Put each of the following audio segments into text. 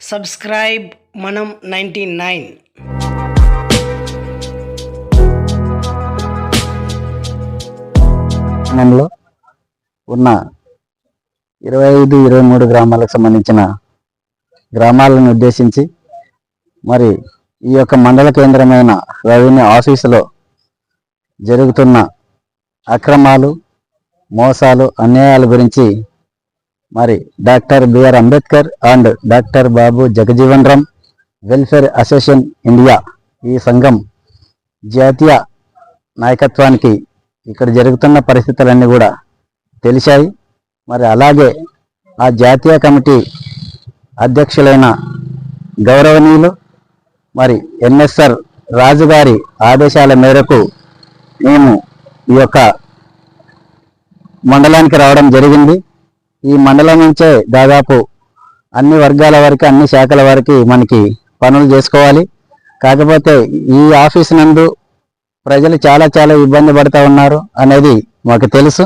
Subscribe మనం ninety nine. గ్రామంలో ఉన్న ఇరవై ఐదు ఇరవై మూడు గ్రామాలకు సంబంధించిన గ్రామాలను ఉద్దేశించి మరి ఈ యొక్క మండల కేంద్రమైన రెవెన్యూ ఆఫీసులో జరుగుతున్న అక్రమాలు మోసాలు అన్యాయాల గురించి మరి doctor B R Ambedkar and doctor Babu Jagjivan Ram welfare association India ఈ సంఘం జాతీయ నాయకత్వానికి ఇక్కడ జరుగుతున్న పరిస్థితులన్నీ కూడా తెలిసాయి మరి అలాగే ఆ జాతీయ కమిటీ అధ్యక్షులైన గౌరవనీయులు మరి ఎన్ఎస్ఆర్ రాజు గారి ఆదేశాల మేరకు మేము ఈ యొక్క మండలానికి రావడం జరిగింది. ఈ మండలం నుంచే దాదాపు అన్ని వర్గాల వరకు అన్ని శాఖల వరకు మనకి పనులు చేసుకోవాలి. కాకపోతే ఈ ఆఫీస్ నందు ప్రజలు చాలా చాలా ఇబ్బంది పడుతూ ఉన్నారు అనేది మాకు తెలుసు.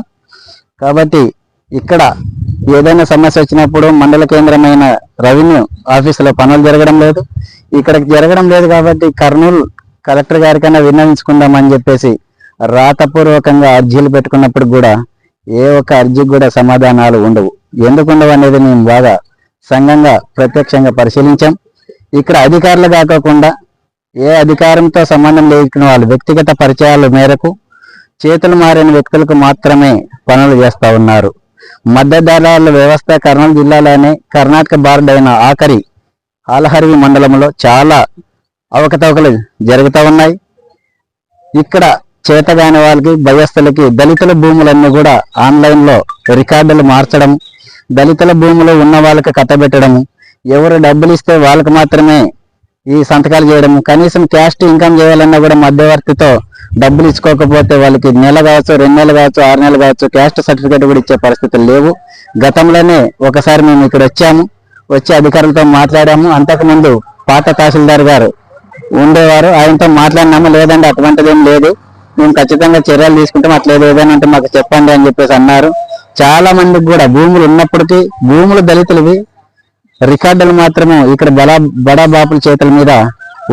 కాబట్టి ఇక్కడ ఏదైనా సమస్య వచ్చినప్పుడు మండల కేంద్రమైన రెవెన్యూ ఆఫీసులో పనులు జరగడం లేదు. ఇక్కడికి జరగడం లేదు కాబట్టి కర్నూలు కలెక్టర్ గారికైనా విన్నవించుకుందామని చెప్పేసి రాతపూర్వకంగా అర్జీలు పెట్టుకున్నప్పుడు కూడా ఏ ఒక్క అర్జీకి కూడా సమాధానాలు ఉండవు. ఎందుకు ఉండవు అనేది మేము బాగా సంఘంగా ప్రత్యక్షంగా పరిశీలించాం. ఇక్కడ అధికారులు కాకుండా ఏ అధికారంతో సంబంధం లేకున్న వాళ్ళు వ్యక్తిగత పరిచయాల మేరకు చేతులు మారిన వ్యక్తులకు మాత్రమే పనులు చేస్తూ ఉన్నారు. మద్దతుదారుల వ్యవస్థ కర్నూలు జిల్లాలోనే కర్ణాటక బారుడైన ఆఖరి ఆలహరివి మండలంలో చాలా అవకతవకలు జరుగుతూ ఉన్నాయి. ఇక్కడ చేతగాని వాళ్ళకి భయస్థులకి దళితుల భూములన్నీ కూడా ఆన్లైన్లో రికార్డులు మార్చడం దళితుల భూములు ఉన్న వాళ్ళకి కట్టబెట్టడము ఎవరు డబ్బులు ఇస్తే వాళ్ళకి మాత్రమే ఈ సంతకాలు చేయడం కనీసం క్యాస్ట్ ఇన్కమ్ చేయాలన్నా కూడా మధ్యవర్తితో డబ్బులు ఇచ్చుకోకపోతే వాళ్ళకి నెల కావచ్చు రెండు నెలలు కావచ్చు ఆరు నెలలు కావచ్చు క్యాస్ట్ సర్టిఫికేట్ కూడా ఇచ్చే పరిస్థితులు లేవు. గతంలోనే ఒకసారి మేము ఇక్కడ వచ్చాము వచ్చి అధికారులతో మాట్లాడాము. అంతకుముందు పాత తహసీల్దార్ గారు ఉండేవారు ఆయనతో మాట్లాడినాము లేదండి అటువంటిది ఏం లేదు. మేము ఖచ్చితంగా చర్యలు తీసుకుంటాం. అట్లా ఏదైనా అంటే మాకు చెప్పండి అని చెప్పేసి అన్నారు. చాలా మందికి కూడా భూములు ఉన్నప్పటికీ భూములు దళితులవి రికార్డులు మాత్రమే ఇక్కడ బడా బడా బాపుల చేతుల మీద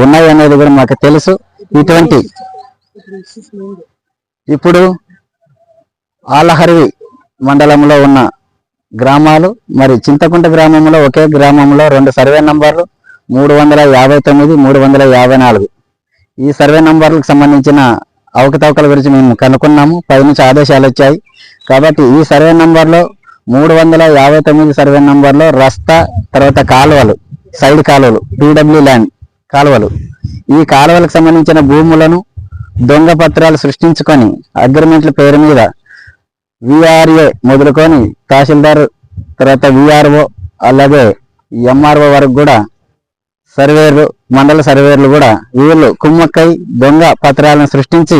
ఉన్నాయి అనేది కూడా మాకు తెలుసు. ఇటువంటి ఇప్పుడు ఆలహరివి మండలంలో ఉన్న గ్రామాలు మరి చింతకుంట గ్రామంలో ఒకే గ్రామంలో రెండు సర్వే నంబర్లు మూడు వందల యాభై తొమ్మిది మూడు వందల యాభై నాలుగు. ఈ సర్వే నంబర్లకు సంబంధించిన అవకతవకల గురించి మేము కనుక్కున్నాము. పైనుంచి ఆదేశాలు వచ్చాయి. కాబట్టి ఈ సర్వే నంబర్లో మూడు వందల యాభై తొమ్మిది సర్వే నంబర్లో రస్తా తర్వాత కాలువలు సైడ్ కాలువలు పీడబ్ల్యూ ల్యాండ్ కాలువలు. ఈ కాలువలకు సంబంధించిన భూములను దొంగ పత్రాలు సృష్టించుకొని అగ్రిమెంట్ల పేరు మీద విఆర్ఏ మొదలుకొని తహసీల్దార్ తర్వాత విఆర్ఓ అలాగే ఎంఆర్ఓ వరకు కూడా సర్వేర్లు మండల సర్వేర్లు కూడా వీళ్ళు కుమ్మక్కై దొంగ పత్రాలను సృష్టించి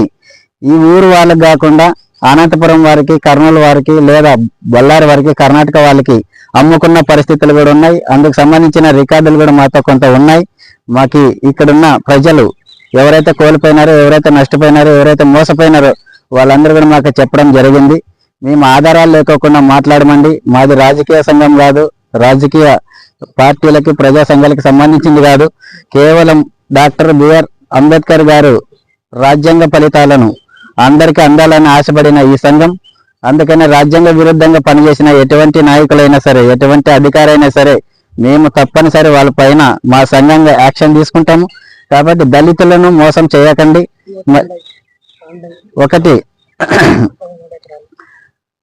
ఈ ఊరు వాళ్ళకి కాకుండా అనంతపురం వారికి కర్నూలు వారికి లేదా బళ్ళారి వారికి కర్ణాటక వాళ్ళకి అమ్ముకున్న పరిస్థితులు కూడా ఉన్నాయి. అందుకు సంబంధించిన రికార్డులు కూడా మాతో కొంత ఉన్నాయి. మాకు ఇక్కడున్న ప్రజలు ఎవరైతే కోల్పోయినారో ఎవరైతే నష్టపోయినారో ఎవరైతే మోసపోయినారో వాళ్ళందరూ కూడా మాకు చెప్పడం జరిగింది. మేము ఆధారాలు లేకోకుండా మాట్లాడమండి. మాది రాజకీయ సంఘం కాదు రాజకీయ పార్టీలకి ప్రజా సంఘాలకి సంబంధించింది కాదు. కేవలం డాక్టర్ బిఆర్ అంబేద్కర్ గారు రాజ్యాంగ ఫలితాలను అందరికీ అందాలని ఆశపడిన ఈ సంఘం అందుకనే రాజ్యాంగ విరుద్ధంగా పనిచేసిన ఎటువంటి నాయకులైనా సరే ఎటువంటి అధికారైనా సరే మేము తప్పనిసరి వాళ్ళ పైన మా సంఘంగా యాక్షన్ తీసుకుంటాము. కాబట్టి దళితులను మోసం చేయకండి. మ- ఒకటి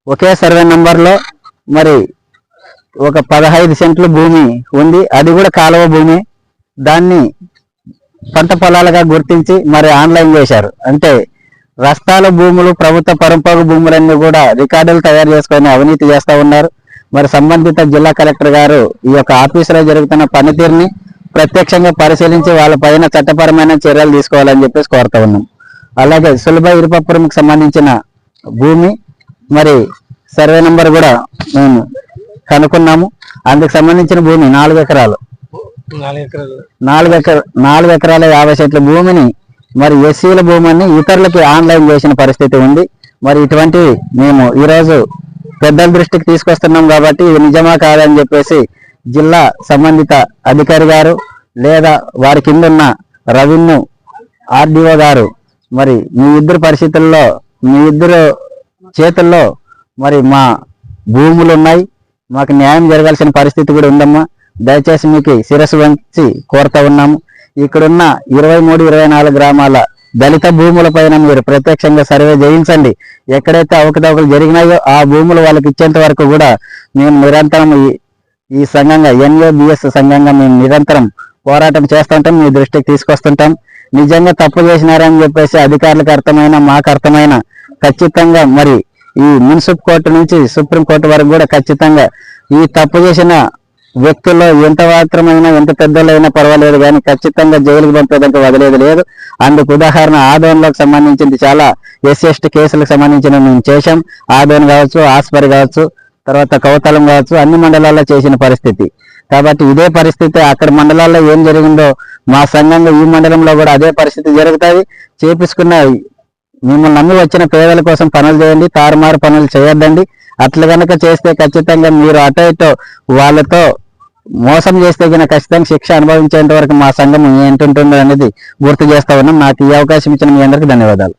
ఒకే సర్వే నంబర్లో మరి ఒక పదహైదు సెంట్ల భూమి ఉంది. అది కూడా కాలువ భూమి. దాన్ని పంట పొలాలుగా గుర్తించి మరి ఆన్లైన్ చేశారు. అంటే రస్తాల భూములు ప్రభుత్వ పరంపర భూములన్నీ కూడా రికార్డులు తయారు చేసుకొని అవినీతి చేస్తూ ఉన్నారు. మరి సంబంధిత జిల్లా కలెక్టర్ గారు ఈ యొక్క ఆఫీసులో జరుగుతున్న పనితీరుని ప్రత్యక్షంగా పరిశీలించి వాళ్ళ పైన చట్టపరమైన చర్యలు తీసుకోవాలని చెప్పేసి కోరుతా ఉన్నాం. అలాగే సులభ ఇరుపపురంకి సంబంధించిన భూమి మరి సర్వే నెంబర్ కూడా మేము కనుక్కున్నాము. అందుకు సంబంధించిన భూమి నాలుగు ఎకరాలు. నాలుగు ఎకర నాలుగు ఎకరాల యాభై సెంట్ల భూమిని మరి ఎస్సీల భూమిని ఇతరులకి ఆన్లైన్ చేసిన పరిస్థితి ఉంది. మరి ఇటువంటివి మేము ఈరోజు పెద్దల దృష్టికి తీసుకొస్తున్నాం కాబట్టి ఇది నిజమా కాదని చెప్పేసి జిల్లా సంబంధిత అధికారి గారు లేదా వారి కింద ఉన్న రెవెన్యూ ఆర్డీఓ గారు మరి మీ ఇద్దరు పరిస్థితుల్లో మీ ఇద్దరు చేతుల్లో మరి మా భూములు ఉన్నాయి మాకు న్యాయం జరగాల్సిన పరిస్థితి కూడా ఉందమ్మా. దయచేసి మీకు శిరస్సు వంచి కోరుతా ఉన్నాము. ఇక్కడున్న ఇరవై మూడు ఇరవై నాలుగు గ్రామాల దళిత భూముల పైన మీరు ప్రత్యక్షంగా సర్వే చేయించండి. ఎక్కడైతే అవకతవకలు జరిగినాయో ఆ భూములు వాళ్ళకి ఇచ్చేంత వరకు కూడా మేము నిరంతరం ఈ ఈ సంఘంగా ఎన్ఏబిఎస్ సంఘంగా మేము నిరంతరం పోరాటం చేస్తుంటాం మీ దృష్టికి తీసుకొస్తుంటాం. నిజంగా తప్పు చేసినారని చెప్పేసి అధికారులకు అర్థమైన మాకు అర్థమైన ఖచ్చితంగా మరి ఈ మున్సిపల్ కోర్టు నుంచి సుప్రీం కోర్టు వరకు కూడా ఖచ్చితంగా ఈ తప్పు చేసిన వ్యక్తుల్లో ఎంత మాత్రమైనా ఎంత పెద్దలైనా పర్వాలేదు కానీ ఖచ్చితంగా జైలుకు పంపేదంటే వదిలేదు లేదు. అందుకు ఉదాహరణ ఆదోన్లకు సంబంధించింది చాలా ఎస్సీ ఎస్టీ కేసులకు సంబంధించిన మేము చేశాం. ఆదోన్ కావచ్చు ఆస్పరి కావచ్చు తర్వాత కౌతలం కావచ్చు అన్ని మండలాల్లో చేసిన పరిస్థితి. కాబట్టి ఇదే పరిస్థితి అక్కడ మండలాల్లో ఏం జరిగిందో మా సంఘంగా ఈ మండలంలో కూడా అదే పరిస్థితి జరుగుతుంది చేపించుకున్న మిమ్మల్ని నమ్మి వచ్చిన పేదల కోసం పనులు చేయండి తారుమారు పనులు చేయొద్దండి. అట్లా కనుక చేస్తే ఖచ్చితంగా మీరు అటో ఇటో వాళ్ళతో మోసం చేస్తే కనుక ఖచ్చితంగా శిక్ష అనుభవించేంత వరకు మా సంఘం ఏంటుంటుందో అనేది గుర్తు చేస్తా ఉన్నాం. నాకు ఈ అవకాశం ఇచ్చిన మీ అందరికీ ధన్యవాదాలు.